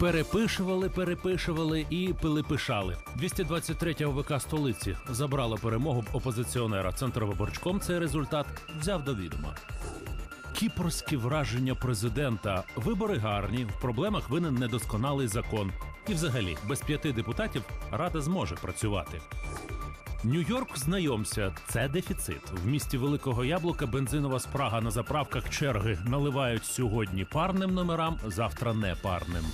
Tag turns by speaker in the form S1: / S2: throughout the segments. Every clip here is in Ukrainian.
S1: Перепишували, перепишували і пилипишали. 223 ОВК столиці забрала перемогу опозиціонера. Центровиборчком цей результат взяв до відома. Кіпрські враження президента. Вибори гарні. В проблемах винен недосконалий закон. І, взагалі, без п'яти депутатів рада зможе працювати. Нью-Йорк, знайомся, це дефіцит. В місті Великого Яблука бензинова спрага на заправках черги наливають сьогодні парним номерам, завтра не парним.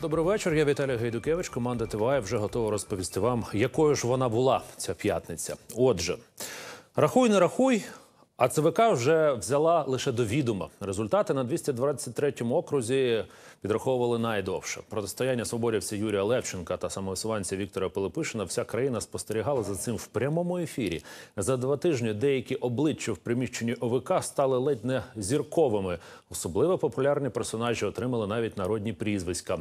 S1: Добрий вечір. Я Віталій Гайдукевич. Команда ТВА вже готова розповісти вам, якою ж вона була ця п'ятниця. Отже, рахуй, не рахуй. А ЦВК вже взяла лише до відома. Результати на 223-му окрузі підраховували найдовше. Протистояння свободівця Юрія Левченка та самовисуванця Віктора Пилипишина. Вся країна спостерігала за цим в прямому ефірі. За два тижні деякі обличчя в приміщенні ОВК стали ледь не зірковими. Особливо популярні персонажі отримали навіть народні прізвиська.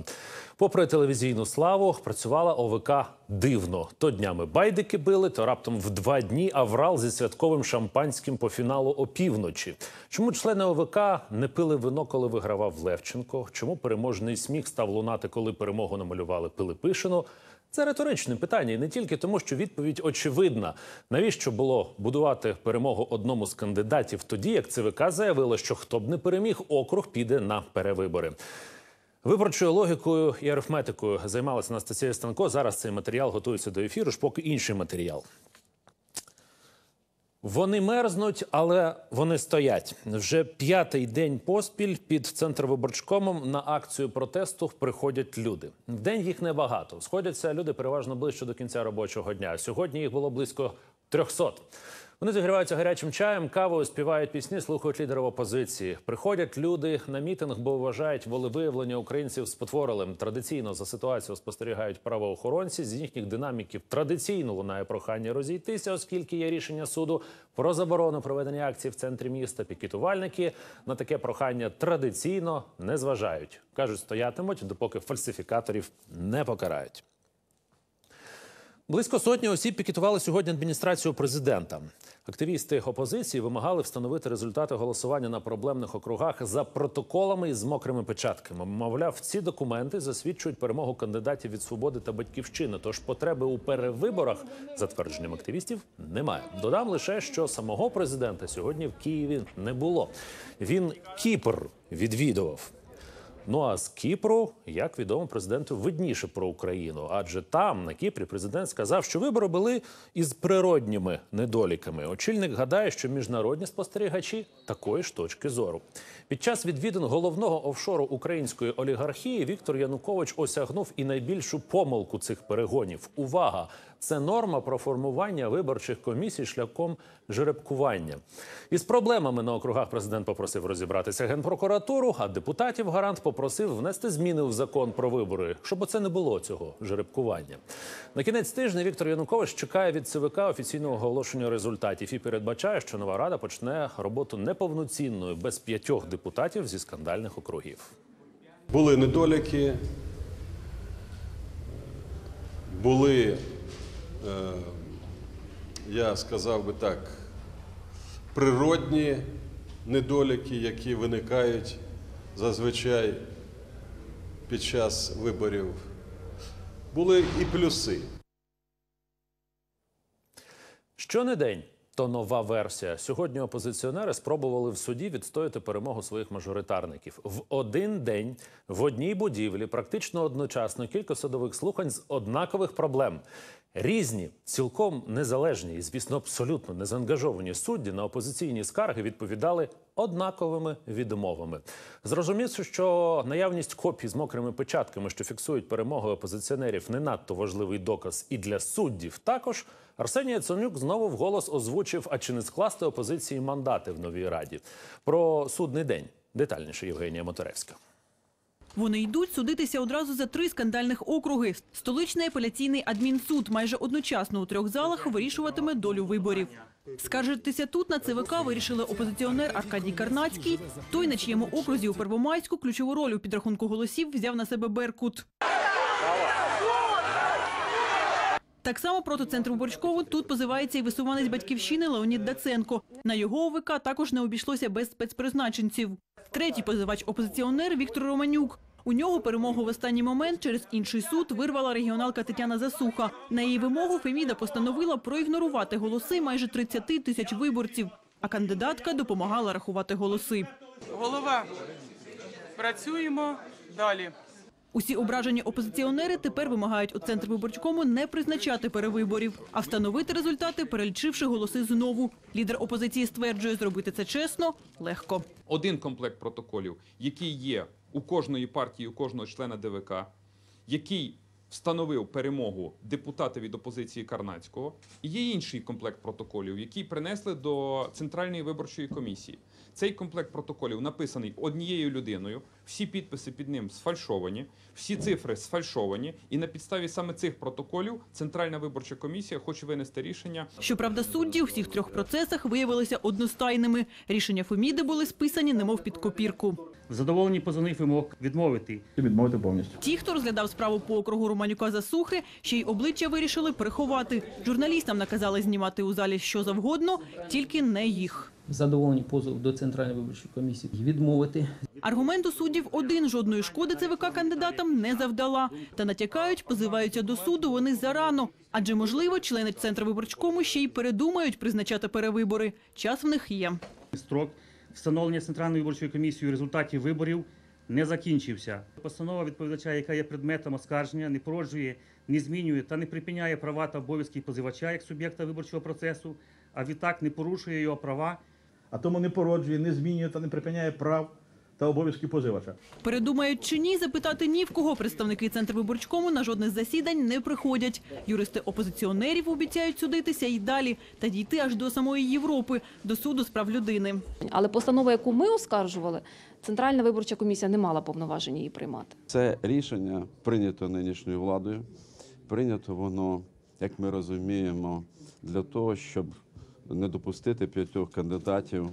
S1: Попри телевізійну славу, працювала ОВК дивно. То днями байдики били, то раптом в два дні аврал зі святковим шампанським по фіналу опівночі. Чому члени ОВК не пили вино, коли вигравав Левченко? Чому переможний сміх став лунати, коли перемогу намалювали Пилипишину? Це риторичне питання, і не тільки тому, що відповідь очевидна. Навіщо було будувати перемогу одному з кандидатів тоді, як ЦВК заявило, що хто б не переміг, округ піде на перевибори. Виборчою логікою і арифметикою займалася Анастасія Станко. Зараз цей матеріал готується до ефіру. ж поки інший матеріал. Вони мерзнуть, але вони стоять. Вже п'ятий день поспіль під центрвиборчкомом на акцію протесту приходять люди. В день їх небагато. Сходяться люди переважно ближче до кінця робочого дня. Сьогодні їх було близько 300. Вони зігріваються гарячим чаєм, кавою, співають пісні, слухають лідерів опозиції. Приходять люди на мітинг, бо вважають волевиявлення українців спотворилим. Традиційно за ситуацією спостерігають правоохоронці. З їхніх динаміків традиційно лунає прохання розійтися, оскільки є рішення суду про заборону проведення акцій в центрі міста. Пікетувальники на таке прохання традиційно не зважають. кажуть, стоятимуть, допоки фальсифікаторів не покарають. Близько сотні осіб пікетували сьогодні адміністрацію президента. Активісти опозиції вимагали встановити результати голосування на проблемних округах за протоколами із мокрими печатками. Мовляв, ці документи засвідчують перемогу кандидатів від свободи та батьківщини. Тож потреби у перевиборах, за твердженням активістів, немає. Додам лише, що самого президента сьогодні в Києві не було. Він Кіпр відвідував. Ну а з Кіпру, як відомо, президенту видніше про Україну, адже там на Кіпрі президент сказав, що вибори були із природніми недоліками. Очільник гадає, що міжнародні спостерігачі такої ж точки зору. Під час відвідин головного офшору української олігархії Віктор Янукович осягнув і найбільшу помилку цих перегонів. Увага! Це норма про формування виборчих комісій шляхом жеребкування. Із проблемами на округах президент попросив розібратися генпрокуратуру, а депутатів гарант попросив внести зміни в закон про вибори, щоб оце не було цього жеребкування. На кінець тижня Віктор Янукович чекає від ЦВК офіційного оголошення результатів і передбачає, що нова рада почне роботу неповноцінною без п'ятьох депутатів зі скандальних округів.
S2: Були недоліки, були, я сказав би так, природні недоліки, які виникають зазвичай під час виборів. Були і плюси.
S1: Щонедень то нова версія. Сьогодні опозиціонери спробували в суді відстояти перемогу своїх мажоритарників. В один день в одній будівлі практично одночасно кілька судових слухань з однакових проблем. Різні, цілком незалежні і, звісно, абсолютно незаангажовані судді на опозиційні скарги відповідали однаковими відмовами. Зрозумівши, що наявність копій з мокрими печатками, що фіксують перемоги опозиціонерів, не надто важливий доказ і для суддів також. Арсеній Яценюк знову вголос озвучив, а чи не скласти опозиції мандати в новій раді. Про судний день детальніше Євгенія Моторевська.
S3: Вони йдуть судитися одразу за три скандальних округи. Столичний апеляційний адмінсуд майже одночасно у трьох залах вирішуватиме долю виборів. Скаржитися тут на ЦВК вирішили опозиціонер Аркадій Карнацький. Той, на чиєму окрузі у Первомайську ключову роль у підрахунку голосів взяв на себе Беркут. Так само проти центру Борчкову тут позивається і висуванець батьківщини Леонід Даценко. На його ОВК також не обійшлося без спецпризначенців. Третій позивач опозиціонер Віктор Романюк. У нього перемогу в останній момент через інший суд вирвала регіоналка Тетяна Засуха. На її вимогу Феміда постановила проігнорувати голоси майже 30 тисяч виборців, а кандидатка допомагала рахувати голоси.
S4: Голова, працюємо далі.
S3: Усі ображені опозиціонери тепер вимагають у центр виборчкому не призначати перевиборів, а встановити результати, перелічивши голоси знову. Лідер опозиції стверджує, зробити це чесно легко.
S5: один комплект протоколів, який є у кожної партії, у кожного члена ДВК, який встановив перемогу депутата від опозиції Карнацького, і є інший комплект протоколів, які принесли до Центральної виборчої комісії. Цей комплект протоколів написаний однією людиною, всі підписи під ним сфальшовані, всі цифри сфальшовані, і на підставі саме цих протоколів Центральна виборча комісія хоче винести рішення
S3: Щоправда, судді у всіх трьох процесах виявилися одностайними. Рішення Феміди були списані немов під копірку.
S6: Задоволені позовних вимог відмовити.
S7: відмовити повністю.
S3: Ті, хто розглядав справу по округу Романюка Засухи, ще й обличчя вирішили приховати. Журналістам наказали знімати у залі що завгодно, тільки не їх.
S8: Задоволені позов до Центральної виборчої комісії відмовити.
S3: Аргумент у суддів один – жодної шкоди ЦВК кандидатам не завдала. Та натякають, позиваються до суду вони зарано. Адже, можливо, члени Центру виборчкому ще й передумають призначати перевибори. Час в них є.
S6: Строк встановлення Центральною виборчою комісією результатів виборів не закінчився. Постанова відповідача, яка є предметом оскарження, не породжує, не змінює та не припиняє права та обов'язки позивача як суб'єкта виборчого процесу, а відтак не порушує його права
S7: А тому не породжує, не змінює та не припиняє прав та обов'язків позивача.
S3: Передумають чи ні, запитати ні в кого представники Центрвиборчкому на жодне з засідань не приходять. Юристи опозиціонерів обіцяють судитися і далі та дійти аж до самої Європи, до суду з прав людини.
S9: Але постанова, яку ми оскаржували, Центральна виборча комісія не мала повноважень її приймати.
S10: Це рішення прийнято нинішньою владою. Прийнято воно, як ми розуміємо, для того, щоб не допустити п'ятьох кандидатів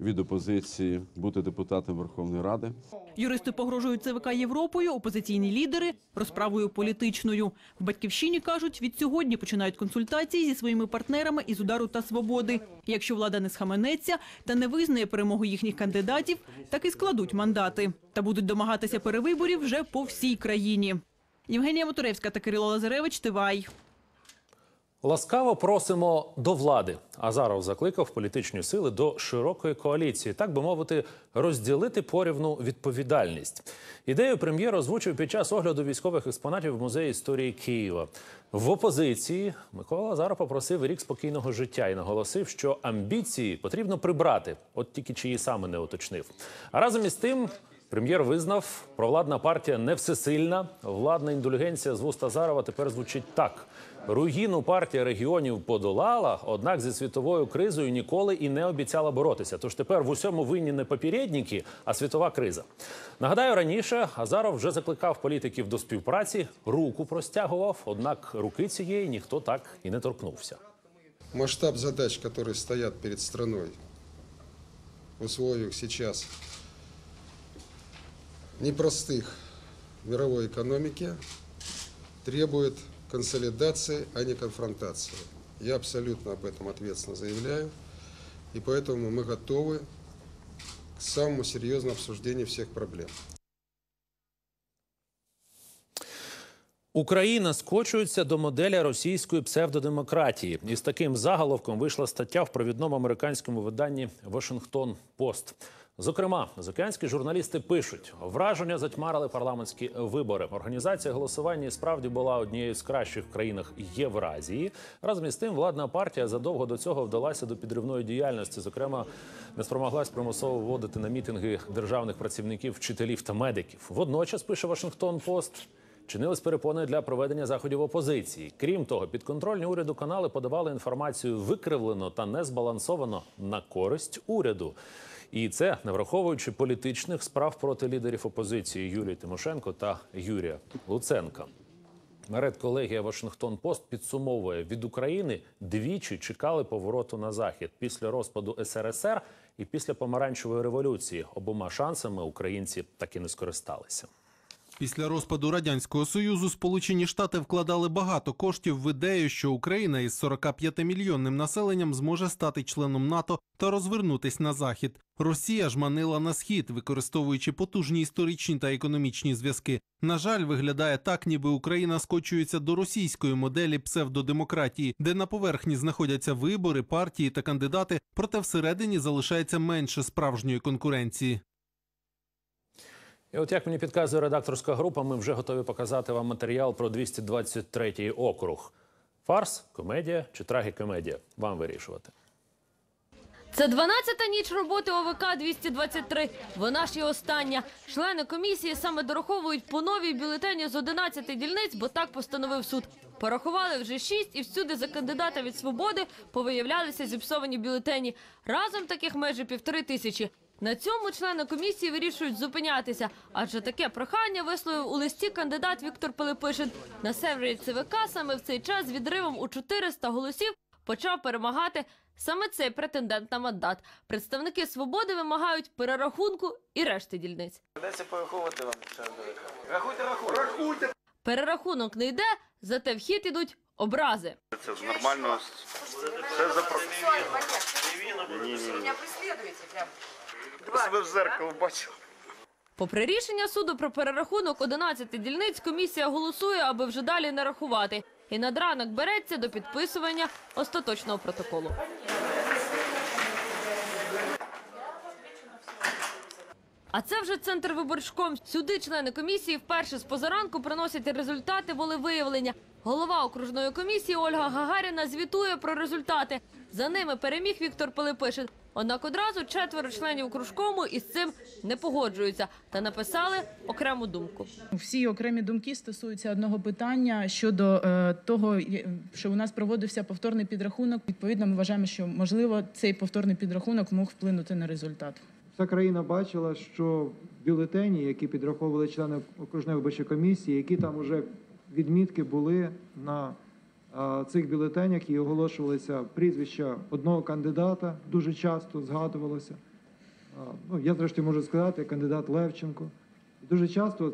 S10: від опозиції бути депутатом Верховної Ради.
S3: Юристи погрожують ЦВК Європою, опозиційні лідери – розправою політичною. В «Батьківщині» кажуть, від сьогодні починають консультації зі своїми партнерами із «Удару» та «Свободи». Якщо влада не схаменеться та не визнає перемогу їхніх кандидатів, так і складуть мандати. Та будуть домагатися перевиборів вже по всій країні. Євгенія Моторевська та Кирило Лазаревич, Тивай.
S1: Ласкаво просимо до влади. Азаров закликав політичні сили до широкої коаліції, так би мовити, розділити порівну відповідальність. Ідею прем'єр озвучив під час огляду військових експонатів в музеї історії Києва. В опозиції Микола Азаров попросив рік спокійного життя і наголосив, що амбіції потрібно прибрати, от тільки чиї саме не уточнив. А разом із тим. Прем'єр визнав, провладна партія не всесильна. Владна індульгенція з вуст Азарова тепер звучить так: руїну партія регіонів подолала, однак зі світовою кризою ніколи і не обіцяла боротися. Тож тепер в усьому винні не попередники, а світова криза. Нагадаю, раніше Азаров вже закликав політиків до співпраці, руку простягував, однак руки цієї ніхто так і не торкнувся.
S11: масштаб задач, которые стоят перед страной в условиях сейчас непростых мировой экономики, требует консолидации, а не конфронтации. Я абсолютно об этом ответственно заявляю, и поэтому мы готовы к самому серьезному обсуждению всех проблем.
S1: Україна скочується до моделі російської псевдодемократії. І з таким заголовком вийшла стаття в провідному американському виданні Вашингтон Пост. Зокрема, заокеанські журналісти пишуть: враження затьмарили парламентські вибори. Організація голосування справді була однією з кращих в країнах Євразії. Разом із тим, владна партія задовго до цього вдалася до підривної діяльності. Зокрема, не спромоглась примусово вводити на мітинги державних працівників, вчителів та медиків. Водночас пише Вашингтон Пост. Чинились перепони для проведення заходів опозиції. Крім того, підконтрольні уряду канали подавали інформацію викривлено та незбалансовано на користь уряду. І це не враховуючи політичних справ проти лідерів опозиції Юлії Тимошенко та Юрія Луценка. Редколегія Вашингтон Пост підсумовує від України двічі чекали повороту на захід після розпаду СРСР і після помаранчевої революції. Обома шансами українці так і не скористалися.
S12: Після розпаду радянського союзу Сполучені Штати вкладали багато коштів в ідею, що Україна із 45 мільйонним населенням зможе стати членом НАТО та розвернутись на захід. Росія ж манила на схід, використовуючи потужні історичні та економічні зв'язки. На жаль, виглядає так, ніби Україна скочується до російської моделі псевдодемократії, де на поверхні знаходяться вибори, партії та кандидати, проте всередині залишається менше справжньої конкуренції.
S1: І от як мені підказує редакторська група, ми вже готові показати вам матеріал про 223-й округ. Фарс, комедія чи трагікомедія? Вам вирішувати.
S13: Це 12-та ніч роботи ОВК 223. Вона ж і остання. Члени комісії саме дораховують по новій бюлетені з 11 дільниць, бо так постановив суд. Порахували вже 6 і всюди за кандидата від свободи повиявлялися зіпсовані бюлетені. Разом таких майже півтори тисячі. На цьому члени комісії вирішують зупинятися, адже таке прохання висловив у листі кандидат Віктор Пилипишин. На сервері ЦВК саме в цей час з відривом у 400 голосів почав перемагати саме цей претендент на мандат. Представники свободи вимагають перерахунку і решти дільниць.
S14: Придеться пораховувати вам Рахуйте, рахуйте. Рахуйте.
S13: Перерахунок не йде, зате в хід ідуть образи.
S14: Це нормально. Це за. Ні, ні, ні. Ви себе в зеркало бачили.
S13: Попри рішення суду про перерахунок 11 дільниць, комісія голосує, аби вже далі не рахувати. І над ранок береться до підписування остаточного протоколу. А це вже центр виборчком. Сюди члени комісії вперше з позаранку приносять результати волевиявлення. Голова окружної комісії Ольга Гагаріна звітує про результати. За ними переміг Віктор Пилипишин. Однак одразу четверо членів кружкому із цим не погоджуються та написали окрему думку.
S15: Всі окремі думки стосуються одного питання щодо е, того, що у нас проводився повторний підрахунок. Відповідно, ми вважаємо, що можливо цей повторний підрахунок мог вплинути на результат.
S16: Вся країна бачила, що бюлетені, які підраховували члени окружної виборчої комісії, які там вже відмітки були на цих бюлетенях і оголошувалися прізвища одного кандидата, дуже часто згадувалося. Ну, я зрештою можу сказати, кандидат Левченко. Дуже часто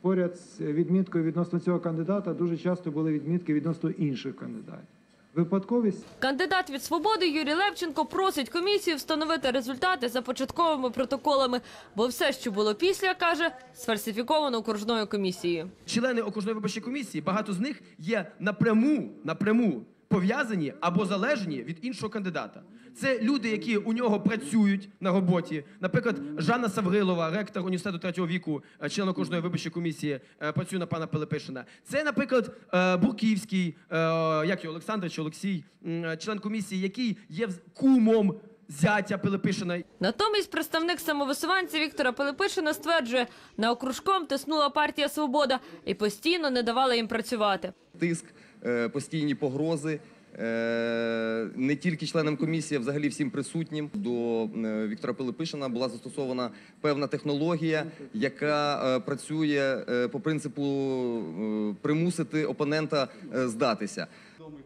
S16: поряд з відміткою відносно цього кандидата дуже часто були відмітки відносно інших кандидатів. Випадковість
S13: Кандидат від свободи Юрій Левченко просить комісію встановити результати за початковими протоколами, бо все, що було після, каже, сфальсифіковано окружною комісією.
S17: члени окружної виборчої комісії, багато з них є напряму, напряму пов'язані або залежні від іншого кандидата. Це люди, які у нього працюють на роботі. Наприклад, Жанна Саврилова, ректор університету третього віку, е, член окружної виборчої комісії, е, працює на пана Пилипишина. Це, наприклад, е, Бурківський, як його Олександр чи Олексій, член комісії, який є кумом зятя Пилипишина.
S13: Натомість представник самовисуванця Віктора Пилипишина стверджує, на окружком тиснула партія Свобода і постійно не давала їм працювати.
S18: тиск, постійні погрози. е, Не тільки членам комісії, а взагалі всім присутнім до е, Віктора Пилипишина була застосована певна технологія, яка е, працює е, по принципу е, примусити опонента е, здатися.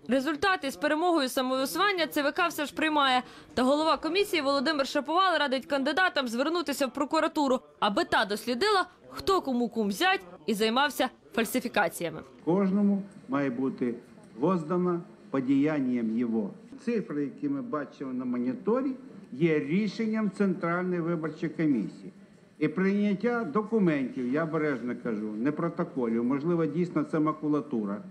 S13: Результати з перемогою самовисування ЦВК все ж приймає. Та голова комісії Володимир Шаповал радить кандидатам звернутися в прокуратуру, аби та дослідила, хто кому кум зять і займався фальсифікаціями.
S19: Кожному має бути воздана подіянням його. Цифри, які ми бачимо на моніторі, є рішенням Центральної виборчої комісії. І прийняття документів, я обережно кажу, не протоколів, можливо, дійсно це макулатура.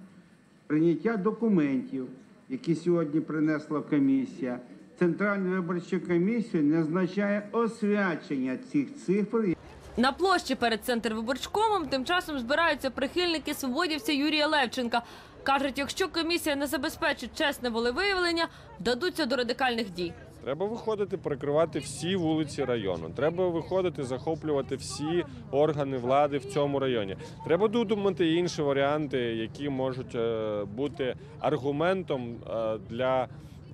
S19: Прийняття документів, які сьогодні принесла комісія, Центральної виборчої комісії не означає освячення цих цифр.
S13: На площі перед центрвиборчкомом тим часом збираються прихильники свободівця Юрія Левченка. Кажуть, якщо комісія не забезпечить чесне волевиявлення, вдадуться до радикальних дій.
S20: Треба виходити, перекривати всі вулиці району. Треба виходити, захоплювати всі органи влади в цьому районі. Треба додумати інші варіанти, які можуть е, бути аргументом е, для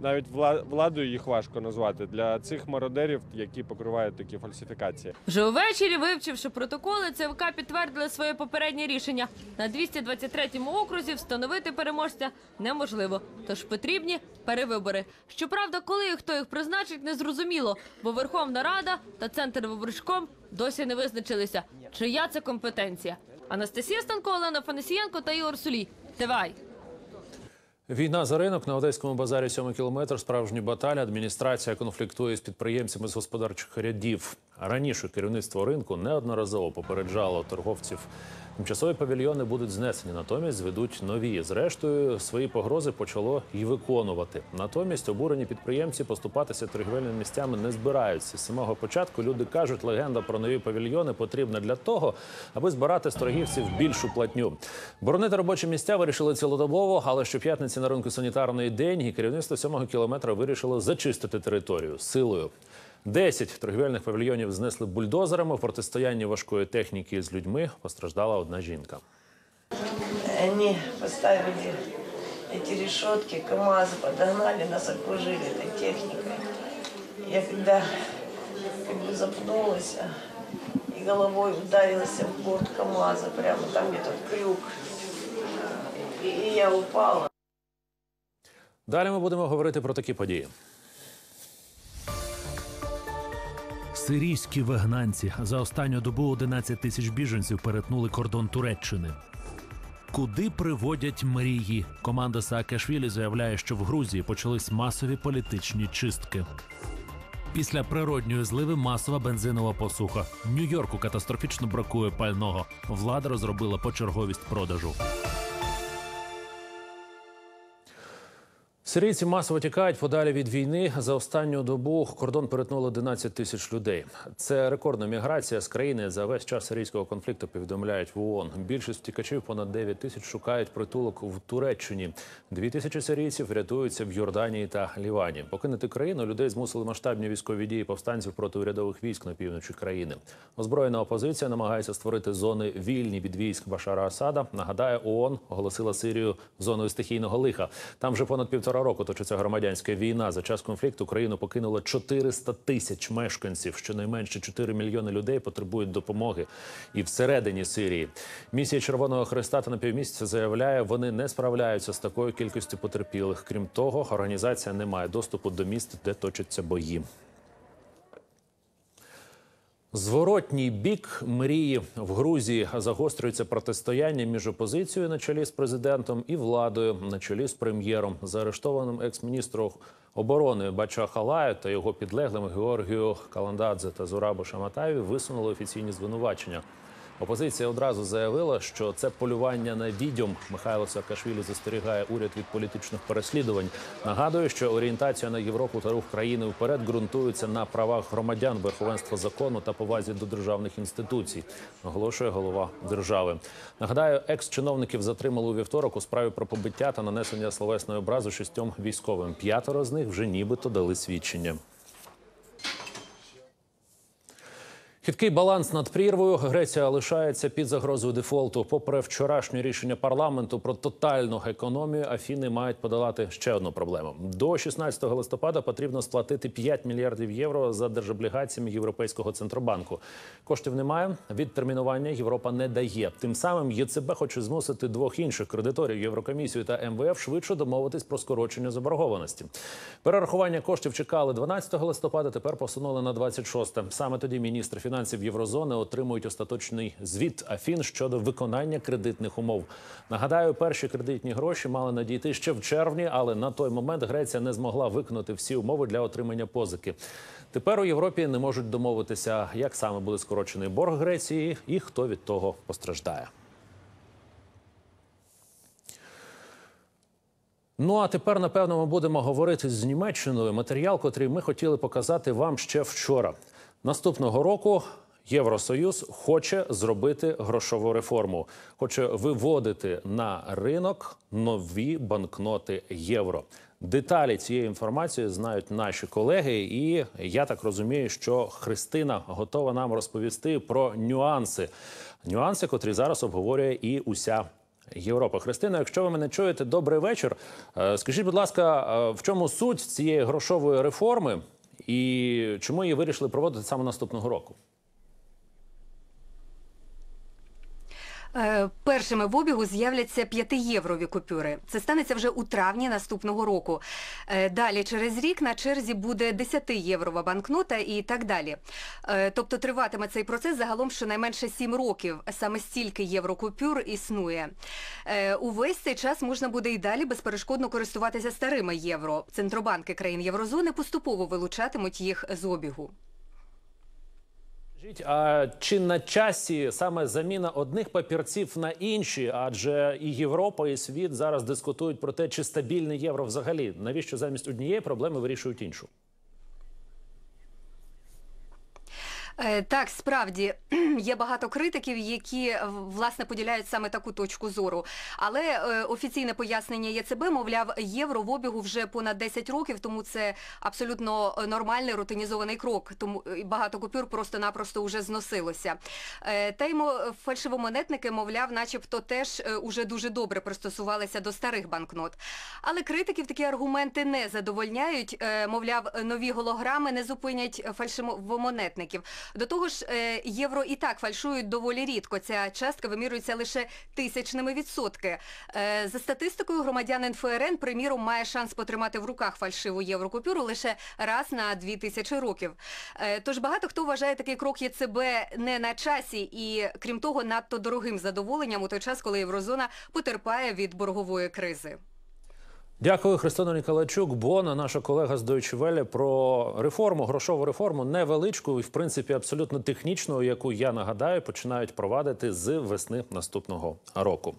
S20: навіть вла- владою їх важко назвати для цих мародерів, які покривають такі фальсифікації.
S13: Вже увечері, вивчивши протоколи, ЦВК підтвердили своє попереднє рішення. На 223-му окрузі встановити переможця неможливо, тож потрібні перевибори. Щоправда, коли і хто їх призначить, не зрозуміло, бо Верховна Рада та Центр виборчком досі не визначилися, чия це компетенція. Анастасія Станко, Олена Фанасієнко та Ігор Сулій. Тивай!
S1: Війна за ринок на одеському базарі сьомий кілометр. Справжні баталі. Адміністрація конфліктує з підприємцями з господарчих рядів. Раніше керівництво ринку неодноразово попереджало торговців. Тимчасові павільйони будуть знесені, натомість зведуть нові. Зрештою, свої погрози почало і виконувати. Натомість обурені підприємці поступатися торгівельними місцями не збираються. З самого початку люди кажуть, легенда про нові павільйони потрібна для того, аби збирати з торгівців більшу платню. Боронити робочі місця вирішили цілодобово, але щоп'ятниці на ринку санітарний день і керівництво сьомого кілометра вирішило зачистити територію силою. Десять торгівельних павільйонів знесли бульдозерами. В протистоянні важкої техніки з людьми постраждала одна жінка.
S21: Они поставили эти решетки, КАМАЗы подогнали, нас окружили этой техникой. Я когда как бы запнулась а, и головой ударилась в борт КАМАЗа, прямо там где тот крюк. И, и я упала.
S1: Далі ми будемо говорити про такі події.
S22: Сирійські вигнанці за останню добу 11 тисяч біженців перетнули кордон Туреччини. Куди приводять мрії? Команда Саакашвілі заявляє, що в Грузії почались масові політичні чистки. Після природньої зливи масова бензинова посуха. Нью-Йорку катастрофічно бракує пального. Влада розробила почерговість продажу.
S1: Сирійці масово тікають подалі від війни. За останню добу кордон перетнуло 11 тисяч людей. Це рекордна міграція з країни за весь час сирійського конфлікту. Повідомляють в ООН. Більшість втікачів, понад 9 тисяч, шукають притулок в Туреччині. Дві тисячі сирійців рятуються в Йорданії та Лівані. Покинути країну людей змусили масштабні військові дії повстанців проти урядових військ на півночі країни. Озброєна опозиція намагається створити зони вільні від військ Башара Асада. Нагадаю, ООН оголосила Сирію зоною стихійного лиха. Там вже понад півтора року точиться громадянська війна. За час конфлікту країну покинуло 400 тисяч мешканців. Щонайменше 4 мільйони людей потребують допомоги. І всередині Сирії місія Червоного Христа та на півмісяця заявляє, вони не справляються з такою кількістю потерпілих. Крім того, організація не має доступу до міст, де точаться бої. Зворотній бік мрії в Грузії загострюється протистояння між опозицією на чолі з президентом і владою на чолі з прем'єром, заарештованим екс-міністром оборони Бача Халаю та його підлеглим Георгію Каландадзе та Зурабу Шаматаєві висунули офіційні звинувачення. Опозиція одразу заявила, що це полювання на відьом. Михайло Саакашвілі застерігає уряд від політичних переслідувань. Нагадує, що орієнтація на Європу та рух країни вперед ґрунтується на правах громадян, верховенства закону та повазі до державних інституцій. Наголошує голова держави. Нагадаю, екс-чиновників затримали у вівторок у справі про побиття та нанесення словесної образи шістьом військовим. П'ятеро з них вже нібито дали свідчення. Хиткий баланс над прірвою. Греція лишається під загрозою дефолту. Попри вчорашнє рішення парламенту про тотальну економію, Афіни мають подолати ще одну проблему. До 16 листопада потрібно сплатити 5 мільярдів євро за держоблігаціями Європейського центробанку. Коштів немає. Відтермінування Європа не дає. Тим самим ЄЦБ хоче змусити двох інших кредиторів Єврокомісію та МВФ швидше домовитись про скорочення заборгованості. Перерахування коштів чекали 12 листопада. Тепер посунули на 26. Саме тоді міністр фінансів Єврозони отримують остаточний звіт Афін щодо виконання кредитних умов. Нагадаю, перші кредитні гроші мали надійти ще в червні, але на той момент Греція не змогла виконати всі умови для отримання позики. Тепер у Європі не можуть домовитися, як саме буде скорочений борг Греції і хто від того постраждає. Ну а тепер, напевно, ми будемо говорити з Німеччиною. Матеріал, котрий ми хотіли показати вам ще вчора. Наступного року Євросоюз хоче зробити грошову реформу, хоче виводити на ринок нові банкноти євро. Деталі цієї інформації знають наші колеги, і я так розумію, що Христина готова нам розповісти про нюанси. Нюанси, котрі зараз обговорює і уся Європа. Христина, якщо ви мене чуєте, добрий вечір. Е, Скажіть, будь ласка, е, в чому суть цієї грошової реформи і чому її вирішили проводити саме наступного року?
S23: Першими в обігу з'являться 5-єврові купюри. Це станеться вже у травні наступного року. Е, Далі через рік на черзі буде 10-єврова банкнота і так далі. Е, Тобто триватиме цей процес загалом щонайменше 7 років. Саме стільки єврокупюр існує. Е, Увесь цей час можна буде і далі безперешкодно користуватися старими євро. Центробанки країн Єврозони поступово вилучатимуть їх з обігу.
S1: А чи на часі саме заміна одних папірців на інші? Адже і Європа, і світ зараз дискутують про те, чи стабільний євро взагалі. Навіщо замість однієї проблеми вирішують іншу?
S23: Е, Так, справді є багато критиків, які е, власне поділяють саме таку точку зору. Але е, офіційне пояснення ЄЦБ, мовляв, євро в обігу вже понад 10 років, тому це абсолютно е, нормальний рутинізований крок. Тому е, багато купюр просто-напросто вже зносилося. Е, Та й мо- фальшивомонетники, мовляв, начебто теж е, уже дуже добре пристосувалися до старих банкнот. Але критиків такі аргументи не задовольняють. Е, Мовляв, нові голограми не зупинять фальшивомонетників. До того ж, е, євро і так фальшують доволі рідко. Ця частка вимірюється лише тисячними відсотки. Е, За статистикою, громадянин ФРН, приміром, має шанс потримати в руках фальшиву єврокупюру лише раз на дві тисячі років. Е, Тож багато хто вважає такий крок ЄЦБ не на часі і, крім того, надто дорогим задоволенням у той час, коли єврозона потерпає від боргової кризи.
S1: Дякую, Христина Ніколайчук. Бона, наша колега з Deutsche Welle, про реформу, грошову реформу, невеличку і в принципі абсолютно технічну, яку я нагадаю, починають провадити з весни наступного року.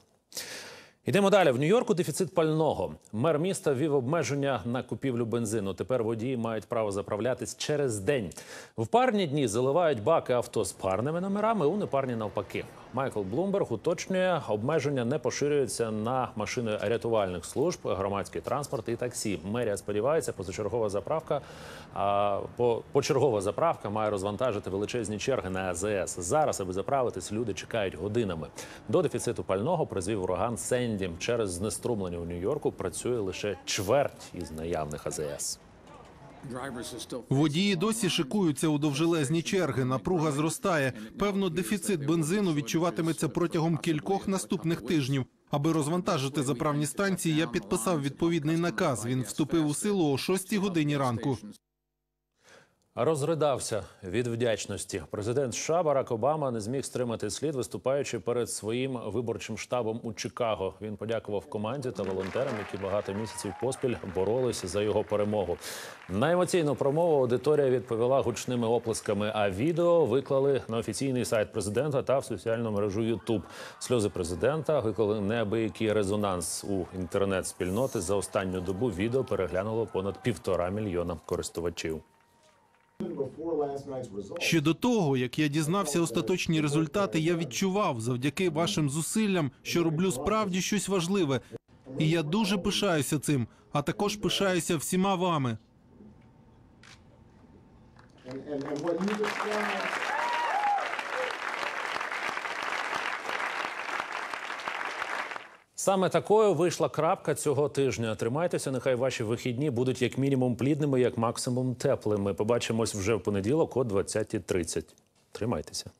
S1: Йдемо далі. В Нью-Йорку дефіцит пального. Мер міста ввів обмеження на купівлю бензину. Тепер водії мають право заправлятись через день. В парні дні заливають баки авто з парними номерами, у непарні навпаки. Майкл Блумберг уточнює, обмеження не поширюються на машини рятувальних служб, громадський транспорт і таксі. Мерія сподівається, позачергова заправка а, по, почергова заправка має розвантажити величезні черги на АЗС. Зараз, аби заправитись, люди чекають годинами. До дефіциту пального призвів ураган Сенді. Через знеструмлення у Нью-Йорку працює лише чверть із наявних АЗС.
S12: Водії досі шикуються у довжелезні черги. Напруга зростає. Певно, дефіцит бензину відчуватиметься протягом кількох наступних тижнів. Аби розвантажити заправні станції, я підписав відповідний наказ. Він вступив у силу о 6 годині ранку.
S1: Розридався від вдячності. Президент США Барак Обама не зміг стримати слід, виступаючи перед своїм виборчим штабом у Чикаго. Він подякував команді та волонтерам, які багато місяців поспіль боролися за його перемогу. На емоційну промову аудиторія відповіла гучними оплесками. А відео виклали на офіційний сайт президента та в соціальну мережу YouTube. Сльози президента виклали неабиякий резонанс у інтернет-спільноти. За останню добу відео переглянуло понад півтора мільйона користувачів.
S12: Ще до того, як я дізнався остаточні результати, я відчував завдяки вашим зусиллям, що роблю справді щось важливе. І я дуже пишаюся цим, а також пишаюся всіма вами.
S1: Саме такою вийшла крапка цього тижня. Тримайтеся, нехай ваші вихідні будуть як мінімум плідними, як максимум теплими. Побачимось вже в понеділок о 20.30. Тримайтеся.